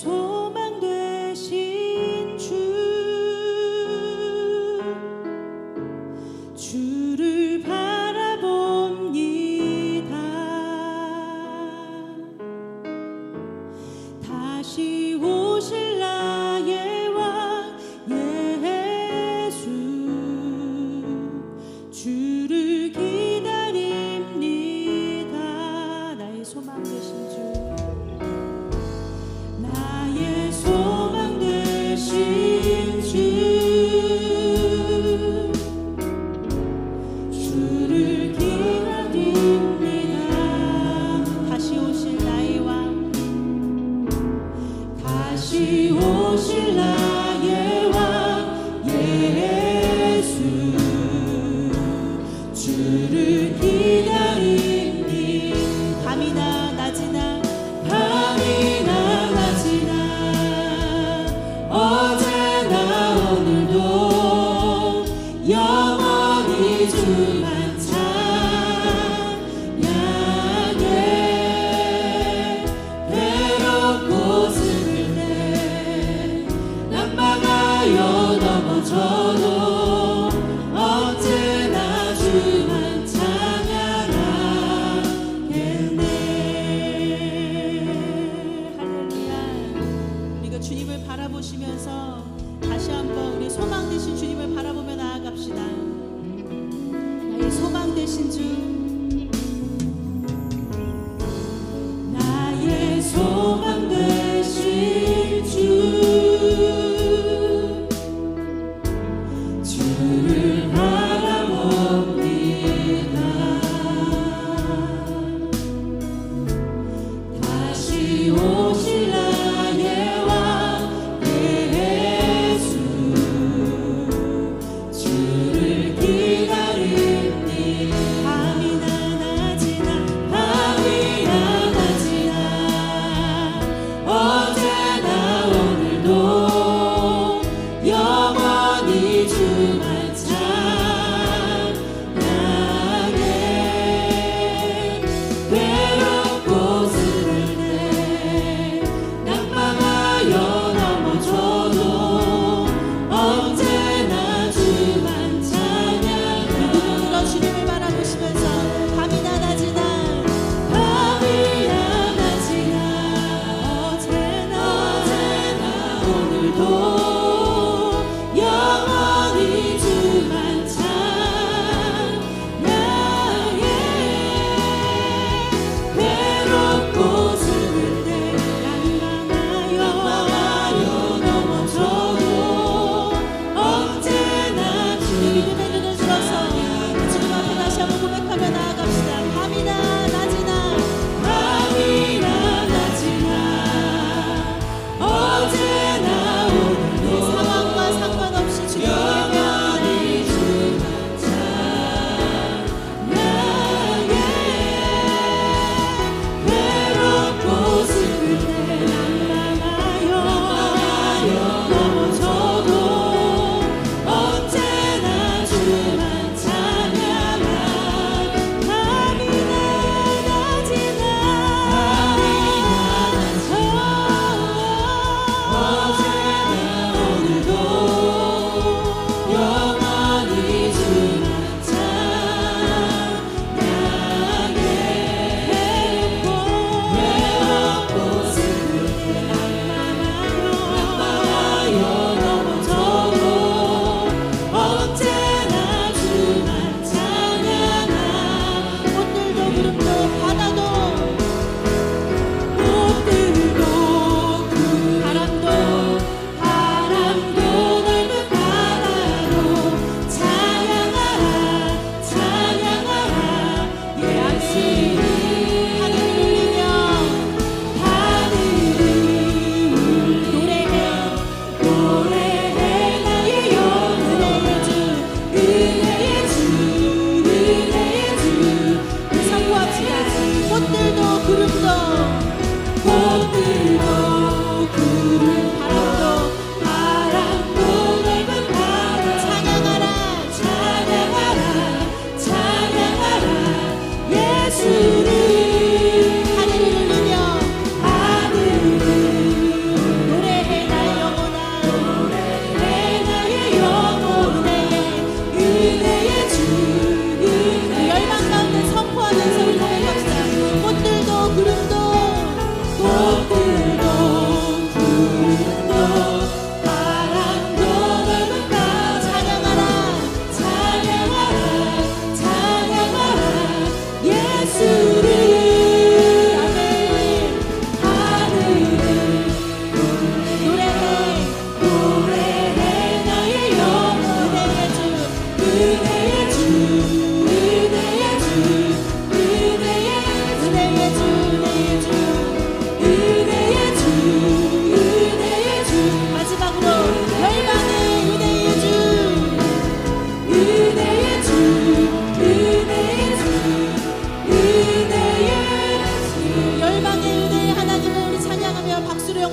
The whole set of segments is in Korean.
소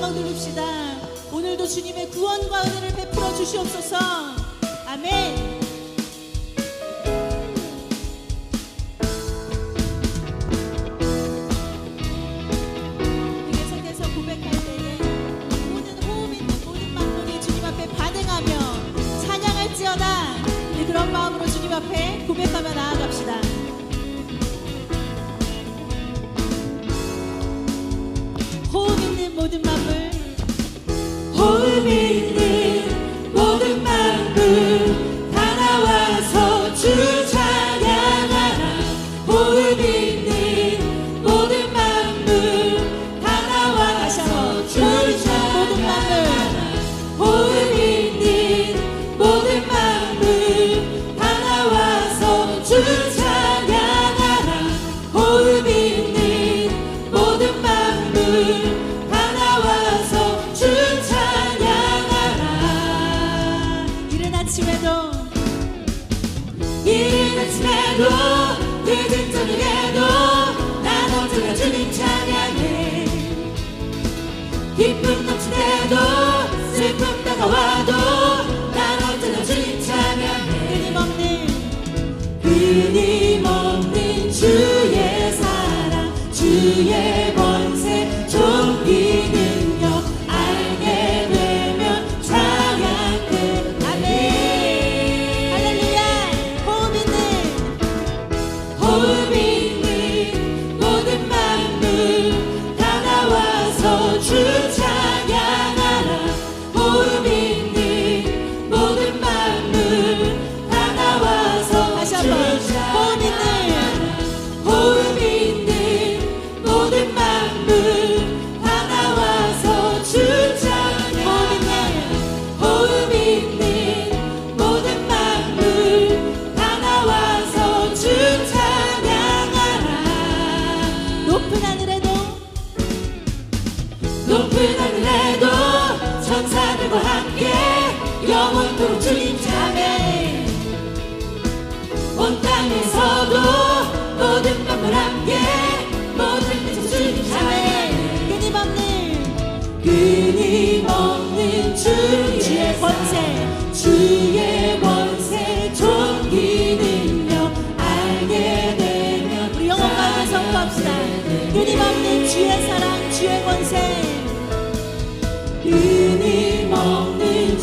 한번 누릅시다. 오늘도 주님의 구원과 은혜를 베풀어 주시옵소서. 아멘. 깊은 은혜도 천사들과 함께 영원토록 주님 자매. 온 땅에서도 모든 만물 함께 모든 민족 주님 자매. 끊임없는 끊임없는 주의, 주의 권세. 주의 권세 존귀 능력 알게 되면 우리 영원만을 선포합시다. 끊임없는 주의 사랑 주의 권세.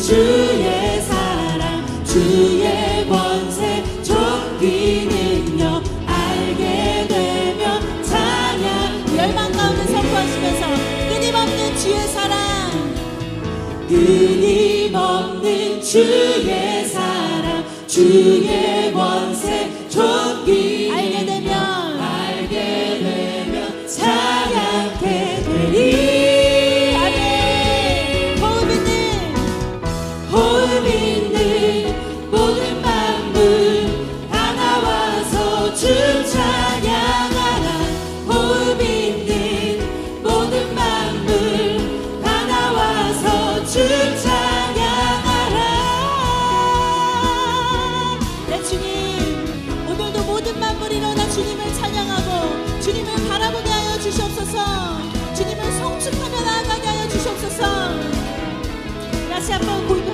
주의 사랑 주의 권세 좁히 능력 알게 되면 찬양. 열망 가운데 선포하시면서 끊임없는 주의 사랑. 끊임없는 주의 사랑 주의 권세 좁히 se abandonou. É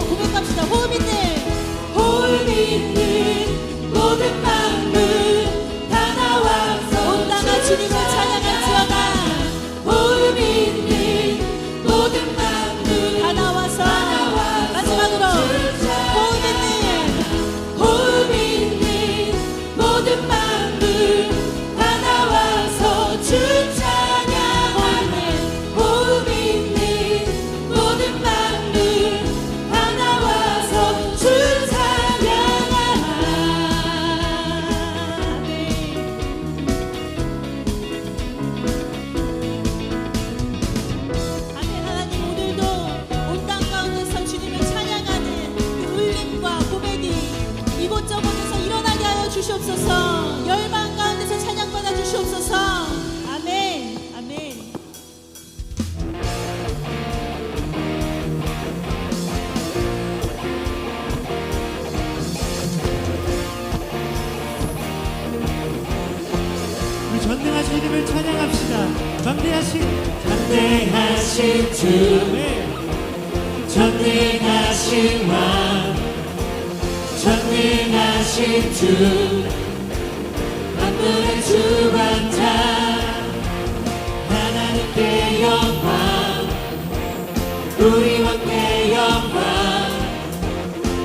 왕께 영광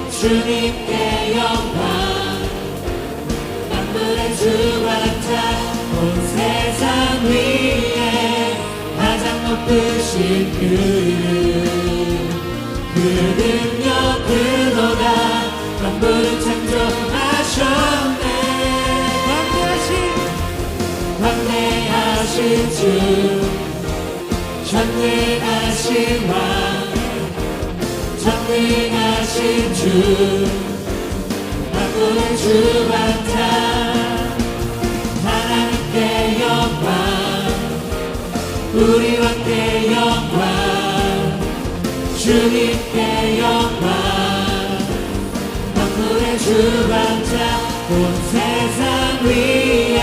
주님께 영광. 만물의 주관자 온 세상 위에 가장 높으신 그 이름 그 능력 그노다. 만물을 창조하셨네. 광대하신 광대하신 주 전능하신 왕 전능하신 주 만물의 주관자 하나님께 영광 우리 왕께 영광 주님께 영광. 만물의 주관자 온 세상 위에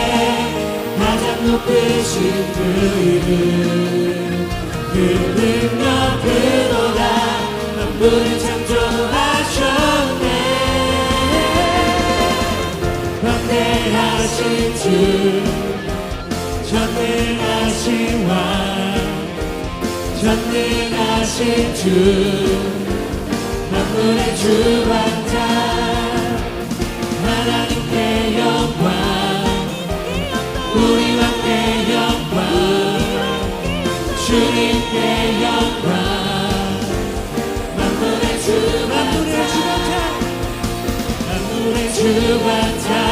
가장 높으신 그 이름. 그 능력 그노다 만물을 창조하셨네. 광대하신 주 전능하신 왕 전능하신 주 만물의 주관자 하나님께 영광 우리 왕께 영광 주님께 영광 to attack.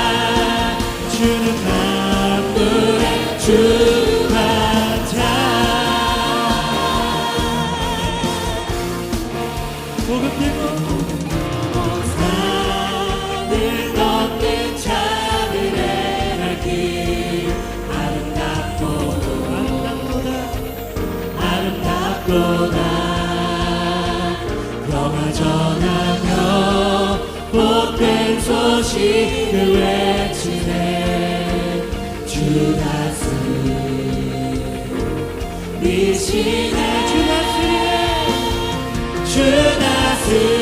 see.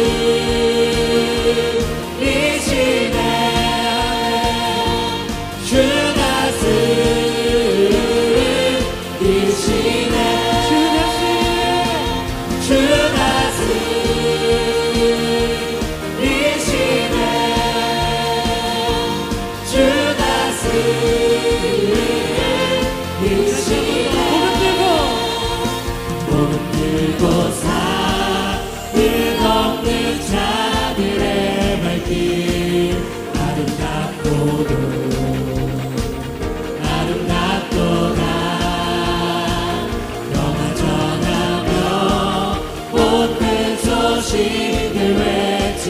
주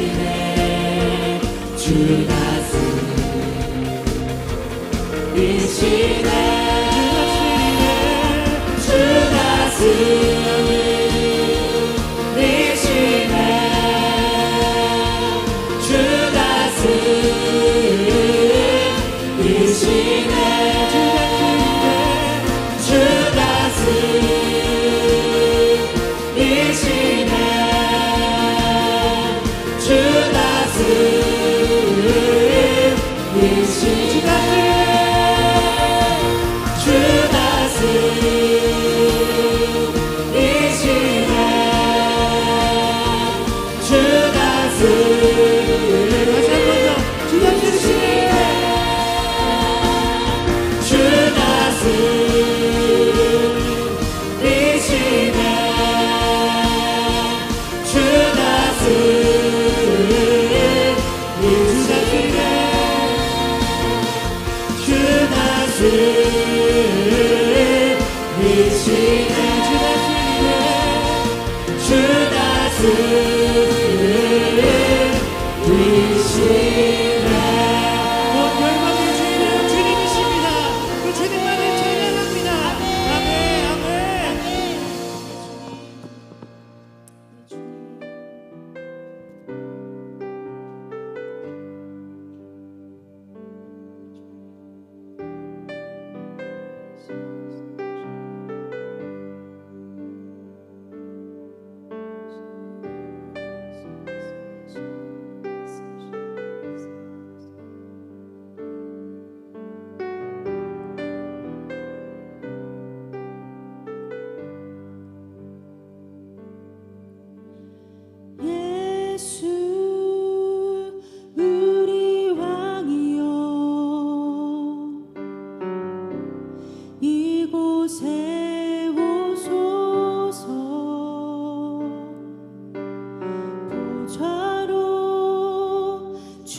다스 이 시대. 주 다스 see.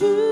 true.